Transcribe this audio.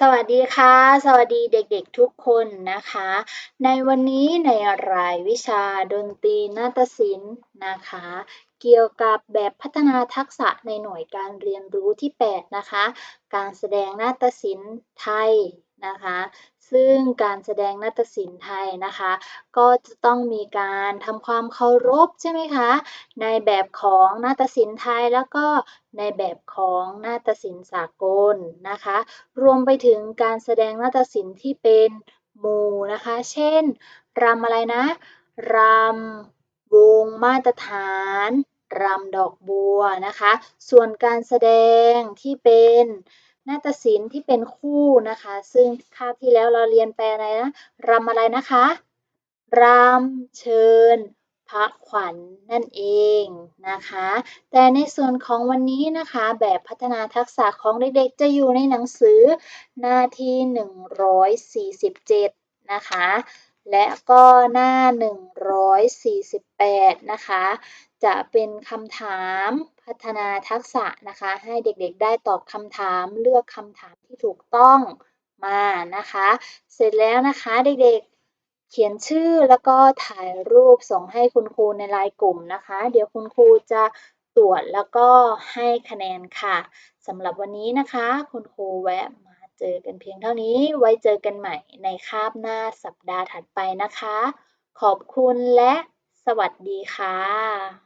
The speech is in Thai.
สวัสดีค่ะ สวัสดีเด็กๆทุกคนนะคะ ในวันนี้ในรายวิชาดนตรีนาฏศิลป์นะคะ เกี่ยวกับแบบพัฒนาทักษะในหน่วยการเรียนรู้ที่ 8 นะคะ การแสดงนาฏศิลป์ไทย นะคะ ซึ่งการแสดงนาฏศิลป์ไทยนะคะ ก็จะต้องมีการทำความเคารพใช่ไหมคะ ในแบบของนาฏศิลป์ไทยแล้วก็ในแบบของนาฏศิลป์สากลนะคะ รวมไปถึงการแสดงนาฏศิลป์ที่เป็นหมู่นะคะ เช่นรำอะไรนะรำวงมาตรฐานรำดอกบัวนะคะ ส่วนการแสดงที่เป็น นาฏศิลป์ที่เป็นคู่นะคะ ซึ่งคาบที่แล้วเราเรียนไปอะไรนะรำอะไรนะคะรำเชิญพระขวัญนนั่นเองนะคะ แต่ในส่วนของวันนี้นะคะ แบบพัฒนาทักษะของเด็กๆ จะอยู่ในหนังสือหน้าที่ 147 นะคะ และก็หน้า 148 นะคะ จะเป็นคำถามพัฒนาทักษะนะคะ ให้เด็กๆได้ตอบคำถามเลือกคำถามที่ถูกต้องมานะคะ เสร็จแล้วนะคะเด็กๆ เขียนชื่อแล้วก็ถ่ายรูปส่งให้คุณครูในไลน์กลุ่มนะคะ เดี๋ยวคุณครูจะตรวจแล้วก็ให้คะแนนค่ะสำหรับวันนี้นะคะ คุณครูแวะมา เจอกันเพียงเท่านี้ไว้เจอกันใหม่ในคาบหน้าสัปดาห์ถัดไปนะคะ ขอบคุณและสวัสดีค่ะ